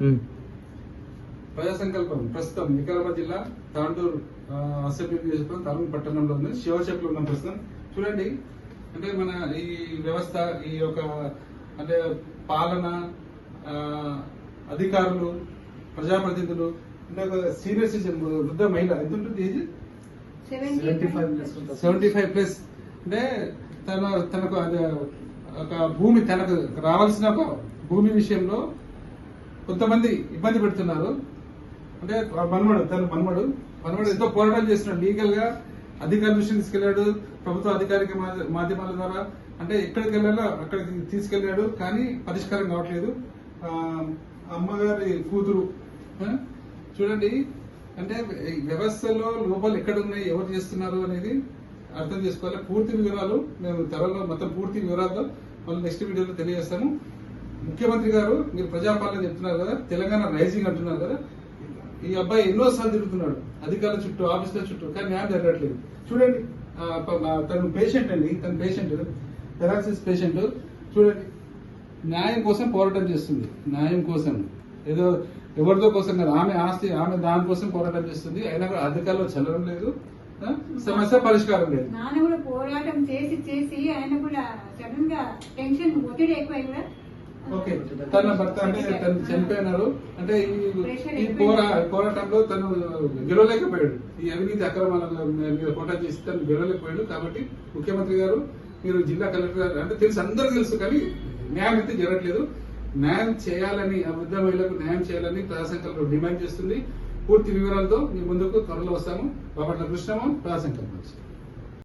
ఉమ్. ప్రజా సంకల్పం ప్రస్తుతం వికారాబాద్ జిల్లా తాండూరు అసెంబ్లీ నియోజకవర్గం తాండూరు పట్టణంలో ఉంది. శివశక్తిలో ఉన్నాం ప్రస్తుతం. చూడండి అంటే మన ఈ వ్యవస్థ ఈ యొక్క అంటే పాలన అధికారులు ప్రజాప్రతినిధులు అంటే ఒక సీనియర్ సిటిజన్ వృద్ధ మహిళ ఎంత ఉంటుంది ఏజ్? సెవెంటీ ఫైవ్ ప్లస్ అంటే తన తనకు అది ఒక భూమి తనకు రావాల్సిన ఒక భూమి విషయంలో కొంతమంది ఇబ్బంది పెడుతున్నారు. అంటే ఆ మన్మడు తన మన్మడు. మన్మడు ఎంతో పోరాటాలు చేస్తున్నాడు. లీగల్గా అధికారుల దృష్టికి తీసుకెళ్ళాడు ప్రభుత్వ అధికారిక మాధ్యమాల ద్వారా. అంటే ఎక్కడికి వెళ్ళాలో అక్కడికి తీసుకెళ్ళాడు కానీ పరిష్కారం కావట్లేదు. అమ్మగారి కూతురు చూడండి. అంటే వ్యవస్థలో లోపాలు ఎక్కడ ఉన్నాయి ఎవరు చేస్తున్నారు అనేది అర్థం చేసుకోవాలి. పూర్తి వివరాలు మేము త్వరలో మొత్తం పూర్తి వివరాలతో మళ్ళీ నెక్స్ట్ వీడియోలో తెలియజేస్తాము. ముఖ్యమంత్రి గారు మీరు ప్రజాపాలన చెప్తున్నారు కదా తెలంగాణ రైజింగ్ అంటున్నారు కదా ఈ అబ్బాయి ఎన్నో సార్లు తిరుగుతున్నాడు అధికారుల చుట్టూ ఆఫీసుల చుట్టూ కానీ న్యాయం జరగట్లేదు. చూడండి తను పేషెంట్ అండి తన పేషెంట్ పెరాలసిస్ పేషెంట్ చూడండి న్యాయం కోసం పోరాటం చేస్తుంది న్యాయం కోసం. ఏదో ఎవరితో కోసం కాదు ఆమె ఆస్తి ఆమె దానికోసం పోరాటం చేస్తుంది అయినా కూడా అధికారులు చల్లడం లేదు సమస్య పరిష్కారం లేదు. నాన్న కూడా పోరాటం చేసి చేసి ఆయన కూడా సడన్గా టెన్షన్ ఒత్తిడి ఎక్కువ ఓకే. తన భర్త అంటే తను చనిపోయినారు. అంటే ఈ. పోరా పోరాటంలో తను గెలవలేకపోయాడు. ఈ అవినీతి అక్రమాల మీద చేసి తను గెలవలేకపోయాడు. కాబట్టి ముఖ్యమంత్రి గారు మీరు జిల్లా కలెక్టర్ గారు అంటే తెలుసు అందరూ తెలుసు కానీ న్యాయం అయితే జరగట్లేదు. న్యాయం చేయాలని ఆ వృద్ధ మహిళలకు న్యాయం చేయాలని ప్రజాసంకల్పం డిమాండ్ చేస్తుంది. పూర్తి వివరాలతో మీ ముందుకు త్వరలో వస్తాము. బాపట్ల కృష్ణమో ప్రజాసంకల్పం.